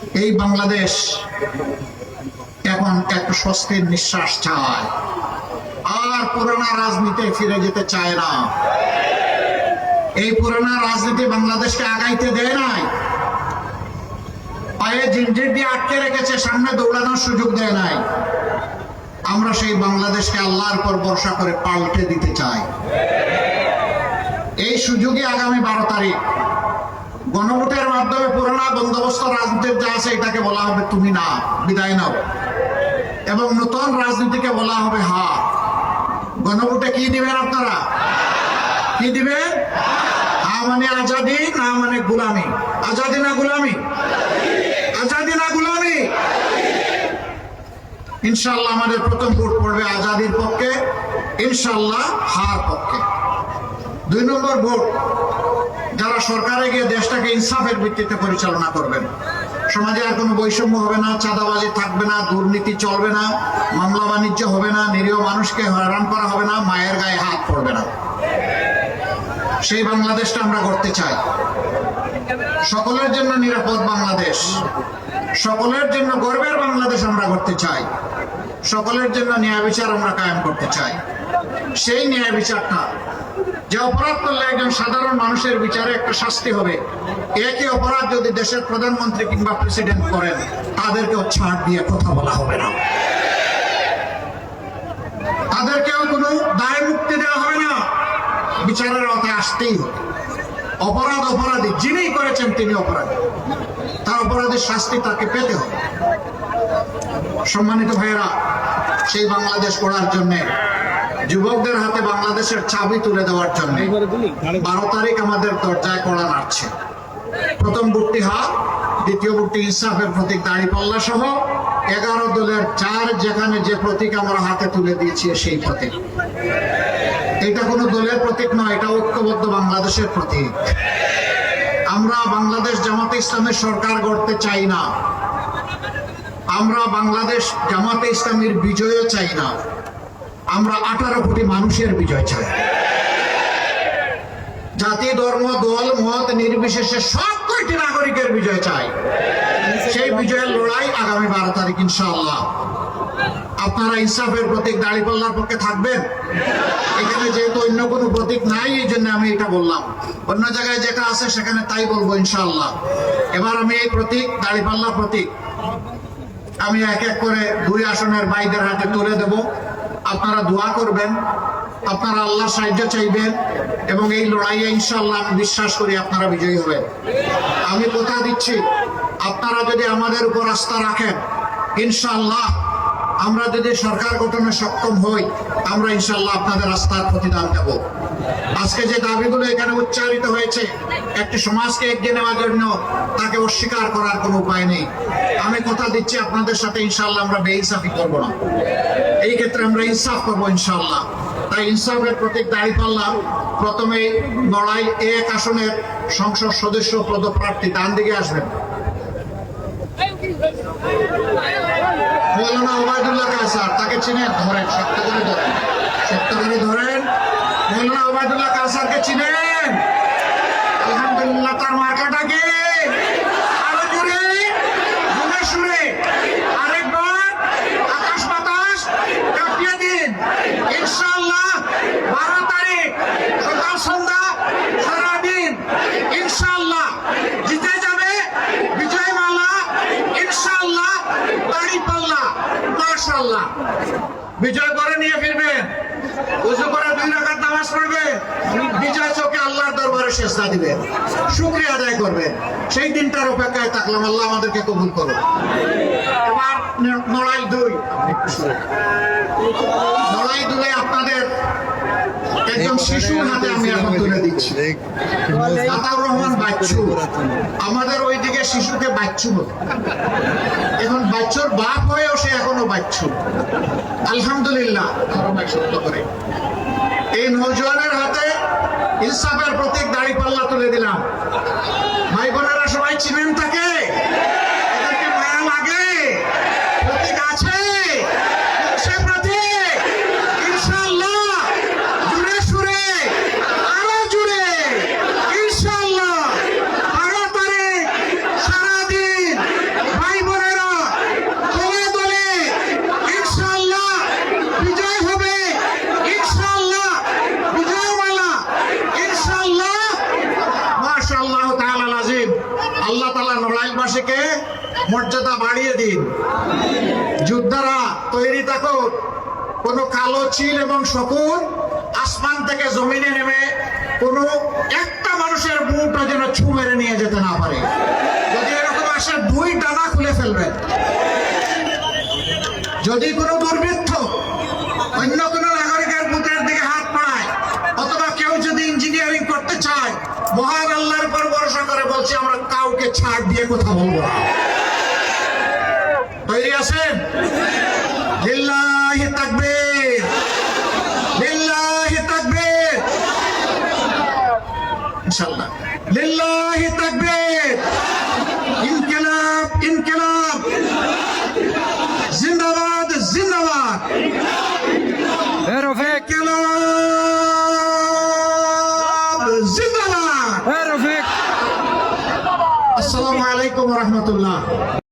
এই বাংলাদেশ এখন একটু স্বস্তির নিঃশ্বাস চায়। আর পুরোনো রাজনীতি ফিরে যেতে চায় না। এই পুরোনো রাজনীতি বাংলাদেশকে আগাইতে দেয় নাই। পায়ে জিনজির দিয়ে আটকে রেখেছে, সামনে দৌড়ানোর সুযোগ দেয় নাই। আমরা সেই বাংলাদেশকে আল্লাহর পর ভরসা করে পাল্টে দিতে চাই। এই সুযোগে আগামী বারো তারিখ গণভোটের মাধ্যমে পুরোনো বন্দোবস্ত রাজনীতির যা আছে এটাকে বলা হবে তুমি না, বিদায় নাও। এবং নতুন রাজনীতিকে বলা হবে হা। গণভোটে কি দিবেন আপনারা? কি দিবেন? হা মানে আজাদি, না মানে গুলামি। আজাদি না গুলামি? আজাদি না গুলামি? ইনশাল্লাহ আমাদের প্রথম ভোট পড়বে আজাদির পক্ষে ইনশাল্লাহ হার পক্ষে। দুই নম্বর ভোট। যারা সরকারে গিয়ে দেশটাকে ইনসাফের ভিত্তিতে পরিচালনা করবেন। সমাজে আর কোনো বৈষম্য হবে না, চাঁদাবাজি থাকবে না, দুর্নীতি চলবে না, মামলা বাণিজ্য হবে না, নিরীহ মানুষকে হয়রান করা হবে না, মায়ের গায়ে হাত পড়বে না। সেই বাংলাদেশটা আমরা করতে চাই। সকলের জন্য নিরাপদ বাংলাদেশ, সকলের জন্য গর্বের বাংলাদেশ আমরা করতে চাই, সকলের জন্য ন্যায় বিচার আমরা কায়েম করতে চাই। সেই ন্যায় বিচারটা যে অপরাধ করলে একজন সাধারণ মানুষের বিচারে একটা শাস্তি হবে একই অপরাধ যদি দেশের প্রধানমন্ত্রী কিংবা প্রেসিডেন্ট করেন, তাদেরকেও ছাড় দিয়ে কথা বলা হবে না। তাদেরকেও কোনো দায় মুক্তি দেওয়া হবে না। বিচারের আওতায় আসতেই হবে। অপরাধ অপরাধী, যিনি করেছেন তিনি অপরাধী। তার অপরাধের শাস্তি তাকে পেতে হবে। সম্মানিত ভাইয়েরা, সেই বাংলাদেশ করার জন্য যুবকদের হাতে বাংলাদেশের চাবি তুলে দেওয়ার জন্য বারো তারিখ আমাদের দরজায় কড়া নাড়ছে। প্রথম বুটটি হা দ্বিতীয় বুটটি ইনসাফের প্রতীক দাঁড়িপাল্লা সহ এগারো দলের চার, যেখানে যে প্রতীক আমরা হাতে তুলে দিয়েছি সেই প্রতীক। এটা কোনো দলের প্রতীক নয়, এটা ঐক্যবদ্ধ বাংলাদেশের প্রতীক। আমরা বাংলাদেশ জামাতে ইসলামের সরকার গড়তে চাই না। আমরা বাংলাদেশ জামাতে ইসলামের বিজয়ও চাই না। আমরা আঠারো কোটি মানুষের বিজয় চাই। জাতি, ধর্ম, দল, মত, নির্বিশেষে সব কয়টি নাগরিকের বিজয় চাই। সেই বিজয়ের লড়াই আগামী বারো তারিখ, ইনশাআল্লাহ। আপনারা ইনসাফের প্রতীক দাঁড়িপাল্লার পক্ষে থাকবেন। এখানে যেহেতু অন্য কোনো প্রতীক নাই, এই জন্য আমি এটা বললাম। অন্য জায়গায় যেটা আছে, সেখানে তাই বলব, ইনশাআল্লাহ। এবার আমি এই প্রতীক দাঁড়িপাল্লা প্রতীক, আমি এক এক করে দুই আসনের বাইদের হাতে তুলে দেব। আপনারা দোয়া করবেন, আপনারা আল্লাহ সাহায্য চাইবেন এবং এই লড়াইয়ে ইনশাল্লাহ আমি বিশ্বাস করি আপনারা বিজয়ী হবেন। আমি কথা দিচ্ছি, আপনারা যদি আমাদের উপর আস্থা রাখেন ইনশাল্লাহ আমরা যদি সরকার গঠনে সক্ষম হই, আমরা ইনশাল্লাহ আপনাদের আস্থার প্রতিদান দেব। আজকে যে দাবিগুলো এখানে উচ্চারিত হয়েছে, একটি সমাজকে এগিয়ে নেওয়ার জন্য তাকে অস্বীকার করার কোনো উপায় নেই। আমি কথা দিচ্ছি, আপনাদের সাথে ইনশাল্লাহ আমরা বেইনসাফি করব না। এই ক্ষেত্রে আমরা ইনসাফ করব ইনশাআল্লাহ। তাই ইনসাফের প্রতীক দাঁড়িয়ে পারলাম প্রথমে লড়াই এক আসনের সংসদ সদস্য পদপ্রার্থী ডান দিকে আসবেন। আলহামদুলিল্লাহ, তার মার্কাটা সারাদিন, ইনশাআল্লাহ, জিতে যাবে বিজয় মালা ইনশাআল্লাহ দাড়ি পাল্লা মাশাআল্লাহ। বিজয় করে নিয়ে ফিরবেন উজু করে দুই রাকাত নামাজ পড়বে, বিজয় চোখে আল্লাহর দরবারে শেষদা দিবেন শুকরিয়া আদায় করবেন সেই দিনটার অপেক্ষায় থাকলাম, আল্লাহ আমাদেরকে কবুল করুন এবার নড়াই দুই। নড়াই দুলে আপনাদের একজন শিশুর হাতে আমি এখন তুলে দিচ্ছি। আতাউর রহমান বাচ্চু। আমাদের ওইদিকে শিশুকে বাচ্চু বলে। এখন বাচ্চুর বাপ হয়েও সে এখনও বাচ্চু। আলহামদুলিল্লাহ সত্য করে। এই নৌজওয়ানের হাতে ইনসাফের প্রতীক দাড়ি পাল্লা তুলে দিলাম। ভাই বোনেরা সবাই চিনেন তাকে এদেরকে মায়া লাগে প্রতীক আছে সে প্রতীক ইনশাআল্লাহ জুড়ে সুরে আরও জুড়ে ইনশাআল্লাহ বারো তারিখ সারাদিন আল্লাহ নড়াইলবাসীকে মর্যাদা বাড়িয়ে দিন। যোদ্ধারা, তৈরি থাকুন কোন কালো চিল এবং শকুন আসমান থেকে জমিনে নেমে কোন একটা মানুষের বুকটা যেন ছু মেরে নিয়ে যেতে না পারে। যদি এরকম আসে, দুই ডানা খুলে ফেলবেন যদি কোনো দুর্বৃত্ত অন্য কোনো নাগরিকের বুথের দিকে হাত পায় অথবা কেউ যদি ইঞ্জিনিয়ারিং করতে চায়, মহান আল্লাহর উপর ভরসা করে বলছি, আমরা কাউকে ছাড় দিয়ে কথা বলব না। তৈরি আছেন? লিল্লাহি তাকবীর। লিল্লাহি তাকবীর। ইনশাআল্লাহ। লিল্লাহি তাকবীর। ইনকিলাব ইনকিলাব। জিন্দাবাদ জিন্দাবাদ। রফিক। ইনকিলাব জিন্দাবাদ। আসসালামু আলাইকুম রহমতুল্লাহ।